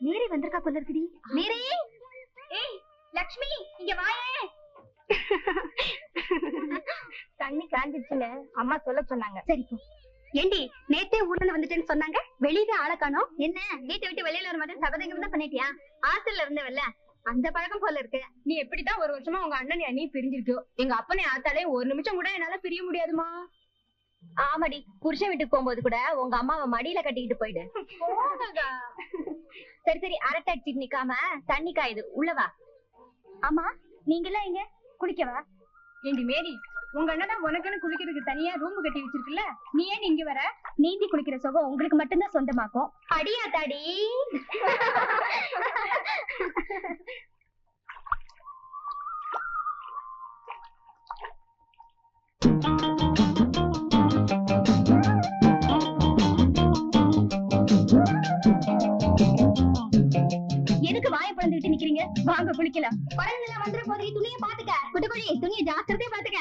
மீறி வந்திருக்கா போல இருக்குடி மீறி ஏய் லக்ஷ்மி இங்க வாயே. தண்ணி காஞ்சிச்சுல அம்மா சொல்ல சொன்னாங்க. சரி போ. ஏண்டி நேத்தே ஊர்ல வந்துட்டேன்னு சொன்னாங்க? வெளியவே ஆள காணோம். என்ன வீட்டை விட்டு வெளியில வர மாட்டேன் சபதங்கம் தான் பண்ணிட்டியா? ஹாஸ்டல்ல இருந்தவல்ல. அந்த பழக்கம் போல இருக்கு. நீ எப்படிதான் ஒரு வருஷமா உங்க அண்ணன் நீ பிரிஞ்சிருக்கோ எங்க அப்பனை ஆத்தாலே ஒரு நிமிஷம் கூட என்னால பிரிய முடியாதுமா? ஆமாடி புருஷன் வீட்டுக்கு போகும்போது கூட உங்க அம்மாவை மடியில கட்டிக்கிட்டு போயிடு. சரி சரி அரட்டை அடிச்சிட்டு நிக்காம தண்ணி காயுது. உள்ளவா ஆமா நீங்க எல்லாம் எங்க? குளிக்கவா ஏண்டி மேரி உங்க அண்ணனா உனக்குன்னு குளிக்கிறதுக்கு தனியா ரூம் கட்டி வச்சிருக்குல்ல? நீ ஏன் இங்க வர? நீந்தி குளிக்கிற சுகம் உங்களுக்கு மட்டும்தான் சொந்தமாக்கும். அடியா தாடி. எதுக்கு வாயை பழந்துட்டு நிக்கிறீங்க வாங்க குளிக்கலாம் குழந்தைல வந்துற போது துணியை பாத்துக்க குட்டுக்குழி துணியை ஜாக்கிரதையா பாத்துக்க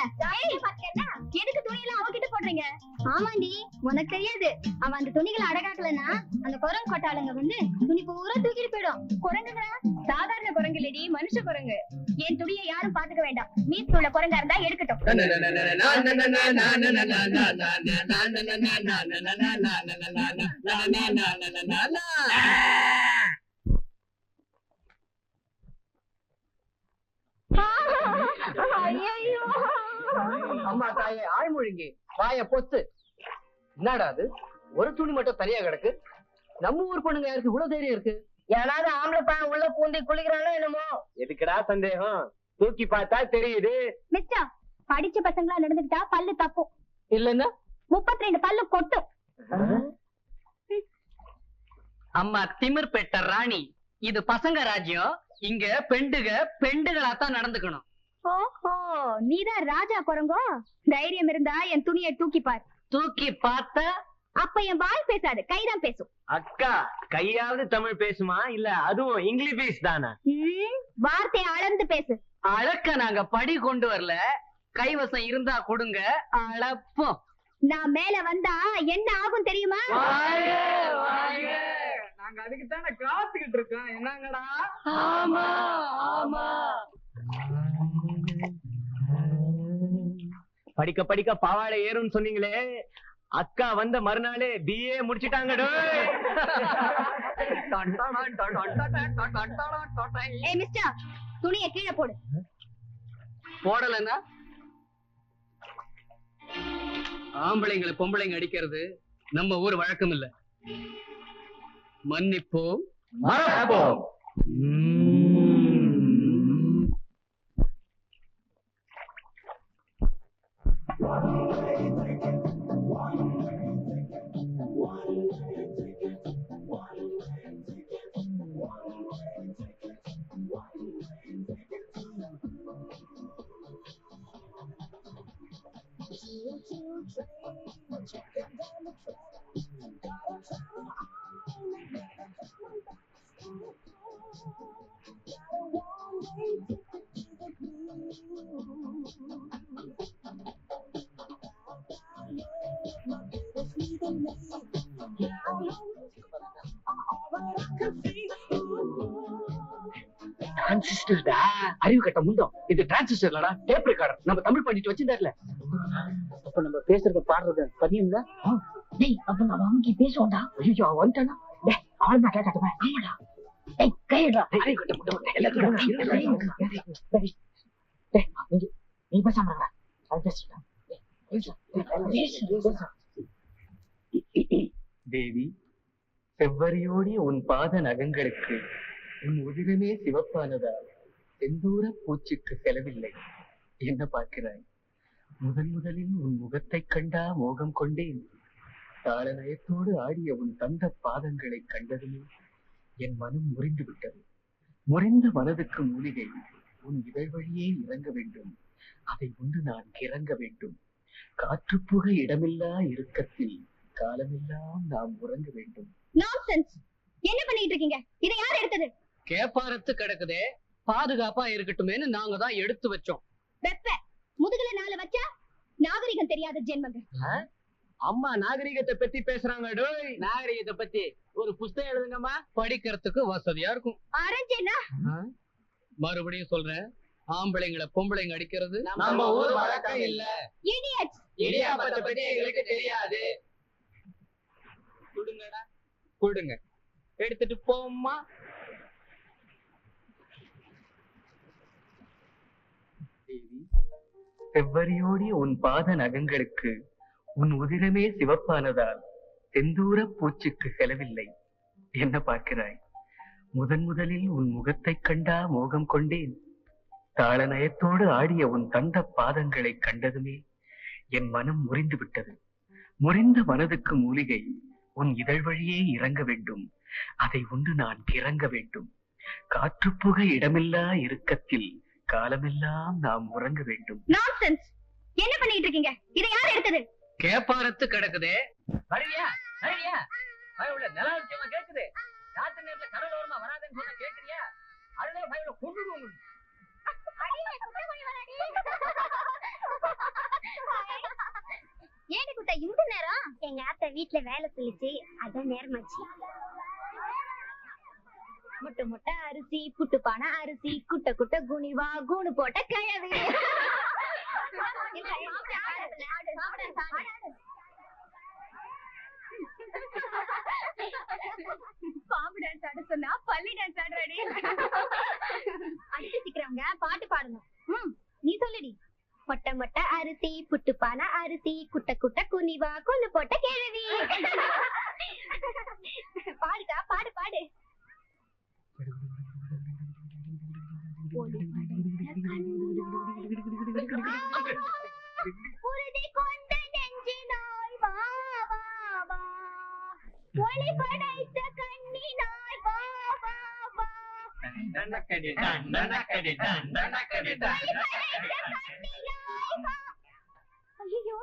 எதுக்கு துணியெல்லாம் அவகிட்ட போடுறீங்க ஆமாண்டி உனக்கு தெரியாது அவன் அந்த துணிகளை அடகாக்கலன்னா அந்த குரங்கு கொட்டாளுங்க வந்து துணி பூரா தூக்கிட்டு போயிடும் குரங்குங்களா சாதாரண குரங்கு இல்லடி மனுஷ குரங்கு என் துணியை யாரும் பாத்துக்க வேண்டாம் மீத்து உள்ள குரங்கா இருந்தா எடுக்கட்டும் ஐயோ அம்மா ஆய்மொழிங்க வாய பொத்து. என்னடா அது? ஒரு துணி மட்டும் தனியா கிடக்கு. நம்ம ஊர் பொண்ணுங்க யாருக்கு இவ்வளவு தைரியம் இருக்கு? யாராவது ஆம்பளை பையன் உள்ள பூந்தி குளிக்கிறானோ என்னமோ? எதுக்குடா சந்தேகம்? தூக்கி பார்த்தா தெரியுது. மிஸ்டர் படிச்ச பசங்களா நடந்துக்கிட்டா பல்லு தப்பும். இல்லன்னா? முப்பத்தி ரெண்டு பல்லு கொட்டும். அம்மா திமிர் பெட்ட ராணி. இது பசங்க ராஜ்யம். இங்க பெண்டுக பெண்டுகளா தான் நடந்துக்கணும். ஓஹோ நீதான் ராஜா குரங்கோ? தைரியம் இருந்தா என் துணியை தூக்கி பார். தூக்கி பார்த்த? அப்ப என் வாய் பேசாது கைதான் பேசும். அக்கா கையாவது தமிழ் பேசுமா? இல்ல அதுவும் இங்கிலீஷ் தானா? ம், வார்த்தையை அளந்து பேசு. அழக்க நாங்க படி கொண்டு வரல. கைவசம் இருந்தா கொடுங்க. அளப்போம் நான் மேல வந்தா என்ன ஆகும் தெரியுமா? நாங்க அதுக்கு தானே காத்துக்கிட்டு இருக்கோம். என்னங்கடா? ஆமா ஆமா. படிக்க படிக்க பாவாடை ஏறும்னு சொன்னீங்களே அக்கா வந்த மறுநாளே பிஏ முடிச்சிட்டாங்க ஏய் மிஸ்டர் துணியை கீழே போடு போடலன்னா ஆம்பளைங்களை பொம்பளைங்க அடிக்கிறது நம்ம ஊர் வழக்கம் இல்ல மன்னிப்போம் மறப்போம் டிரான்சிஸ்டர்டா அறிவு கட்ட முண்டம் இது டிரான்சிஸ்டர் இல்லடா டேப் ரெக்கார்டர் நம்ம தமிழ் பண்ணிட்டு வச்சிருந்தாருல. அப்ப நம்ம பேசுறது பாடுறது பதியும்ல? டேய் அப்ப நம்ம அவங்க பேசுவோம்டா. ஐயோ அவன் வந்துட்டானா? டேய் அவன் தான் கேட்கட்டுமே ஆமாடா. டேய் கையடா அறிவு கட்ட முண்டம் எல்லாத்தையும் டேய் டேய் நீ பேசாம இருடா அவன் தேவி செவ்வரியோடி உன் பாத நகங்களுக்கு உன் உதிரமே சிவப்பானதால் செந்தூர பூச்சிக்கு செலவில்லை. என்ன பார்க்கிறாய்? முதன் முதலில் உன் முகத்தைக் கண்டா மோகம் கொண்டேன். தாளநயத்தோடு ஆடிய உன் தந்த பாதங்களை கண்டதுமே என் மனம் முறிந்து விட்டது முறிந்த மனதுக்கு மூலிகை உன் இதழ் வழியே இறங்க வேண்டும். அதை உண்டு நான் கிறங்க வேண்டும். காற்று புக இடமில்லா இறுக்கத்தில் காலமெல்லாம் நாம் உறங்க வேண்டும். என்ன பண்ணிட்டு இருக்கீங்க? இதை யார் எடுத்தது? கேப்பாரத்து கிடக்குதே. பாதுகாப்பா இருக்கட்டுமேன்னு நாங்க தான் எடுத்து வச்சோம். வெப்ப முதுகுல நாள வச்சா நாகரிகம் தெரியாத ஜென்மங்க அம்மா நாகரிகத்தை பத்தி பேசுறாங்க டோய். நாகரிகத்தை பத்தி ஒரு புஸ்தகம் எழுதுங்கம்மா. படிக்கிறதுக்கு வசதியா இருக்கும். அரஞ்சேனா? மறுபடியும் சொல்றேன். ஆம்பளைங்களை பொம்பளைங்க அடிக்கிறது நம்ம ஊர் வழக்கம் இல்ல. இடியட்ஸ் இடியாப்பத்தை பத்தி எங்களுக்கு தெரியாது. கொடுங்கடா. கொடுங்க. எடுத்துட்டு போம்மா. செவ்வரியோடிய உன் பாத நகங்களுக்கு உன் உதிரமே சிவப்பானதால் செந்தூர பூச்சிக்கு செலவில்லை. என்ன பார்க்கிறாய்? முதன் முதலில் உன் முகத்தை கண்டா மோகம் கொண்டேன். தாள நயத்தோடு ஆடிய உன் தந்த பாதங்களை கண்டதுமே என் மனம் முறிந்து விட்டது முறிந்த மனதுக்கு மூலிகை உன் இதழ் வழியே இறங்க வேண்டும். அதை உண்டு நான் கிறங்க வேண்டும். காற்று புக இடமில்லா இறுக்கத்தில் காலமெல்லாம் நாம் உறங்க வேண்டும். நான்சென்ஸ் என்ன பண்ணிட்டு இருக்கீங்க? இதை யார் எடுத்தது? கேப்பாரத்து கிடக்குதே. வருவியா வருவியா பயவுள்ள நில விஷயமா கேக்குது? ராத்திரி நேரத்துல கடலோரமா வராதுன்னு சொன்னா கேக்குறியா? அதுதான் பயவுள்ள கொண்டு ஏடி குட்டை இந்த நேரம் எங்க ஆத்தா வீட்ல வேலை சொல்லிச்சு. அதான் நேரமாச்சு. முட்டை முட்டை அரிசி புட்டு பானை அரிசி குட்ட குட்ட குனிவா கூணு போட்ட கிழவி. பாம்பு டான்ஸ் ஆட சொன்னா பள்ளி டான்ஸ் ஆடுறாடி அடிச்சு சிக்கிறவங்க பாட்டு பாடணும். ம் நீ சொல்லுடி. மொட்டை மொட்டை அரிசி புட்டு பானை அரிசி குட்ட குட்ட குனிவா கொண்டு போட்ட கிழவி பாடுக்கா பாடு பாடு உறுதி கொண்ட நெஞ்சினாய் வா வா வா ஐயோ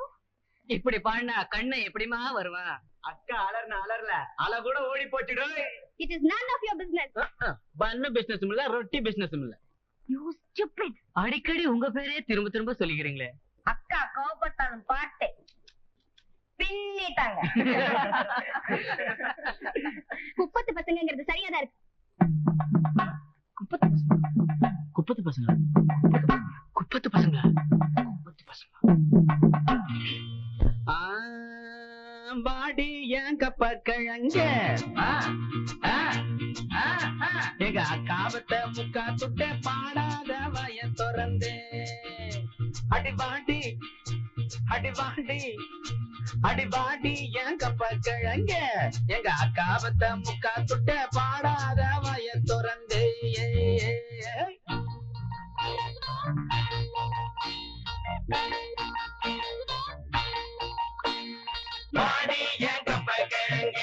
இப்படி பாடினா கண்ணை எப்படிமா வருவான் அக்கா அலர்ன அலர்ல. அல கூட ஓடி போச்சுடோ it is none of your business. பண்ண பிசினஸ் இல்ல ரொட்டி பிசினஸ் இல்ல. You stupid. அடிக்கடி உங்க பேரே திரும்ப திரும்ப சொல்லிக்கிறீங்களே. அக்கா கோபப்பட்டாலும் பாட்டு பின்னிட்டாங்க குப்பத்து பசங்கங்கிறது சரியாதான் இருக்கு. குப்பத்து பசங்க. குப்பத்து பசங்க குப்பத்து பசங்க பாடி ஏன் கப்ப கிழங்க எங்க அக்காவத்த முக்கா துட்ட பாடாத வய திறந்து. அடி பாடி அடி பாடி அடி பாடி ஏன் கப்ப கிழங்க எங்க அக்காவத்த முக்கா துட்ட பாடாத வய திறந்து பாடி ஏன் கப்ப கிழங்க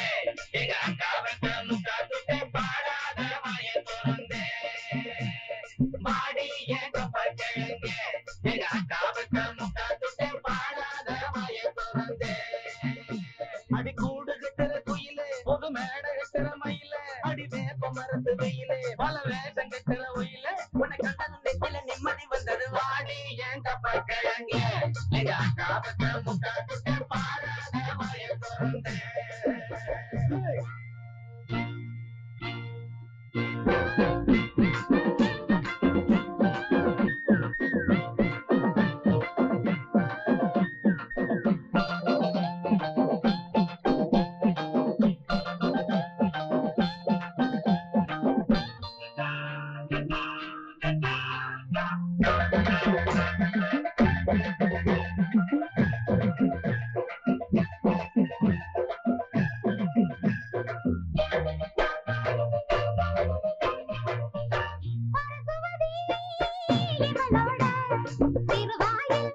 திருவாயில்.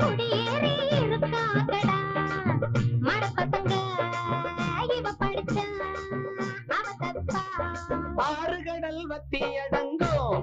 குடியேறி இருக்காதடா மடப்பசங்க இவ படிச்சா அவ தப்பா. ஆறு கடல் வத்தி அடங்கும்.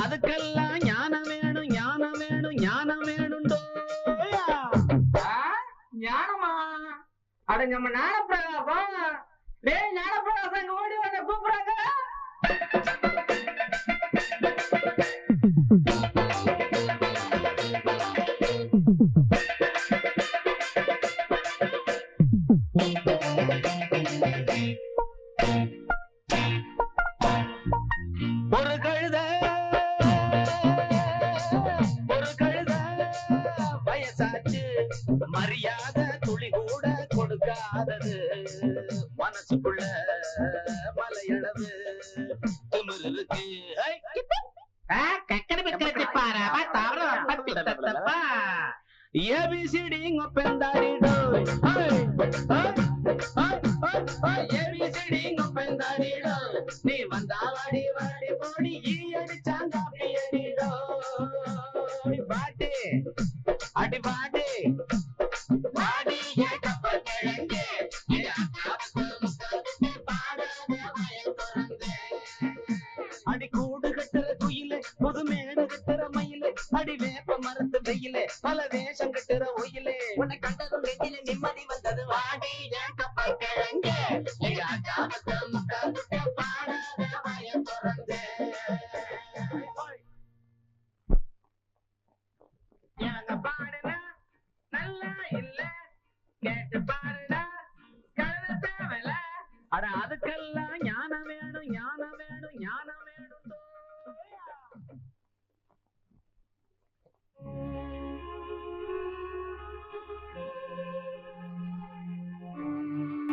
அதுக்கெல்லாம் ஞானம் வேணும் ஞானம் வேணும் ஞானம் வேணும் ஞானமா? அட நம்ம ஞானப்பிரகாசம் டேய் ஞானப்பிரகாசம் இங்க ஓடி வந்து கூப்பிடுறாங்க. ஏபிசிடிங்க பெந்தாரிடோ ஏபிசிடி வேஷம் கட்டுற ஒயிலே உன்னை கண்டதும் நெஞ்சில நிம்மதி வந்தது. வாடி ஏக்கப்பட்ட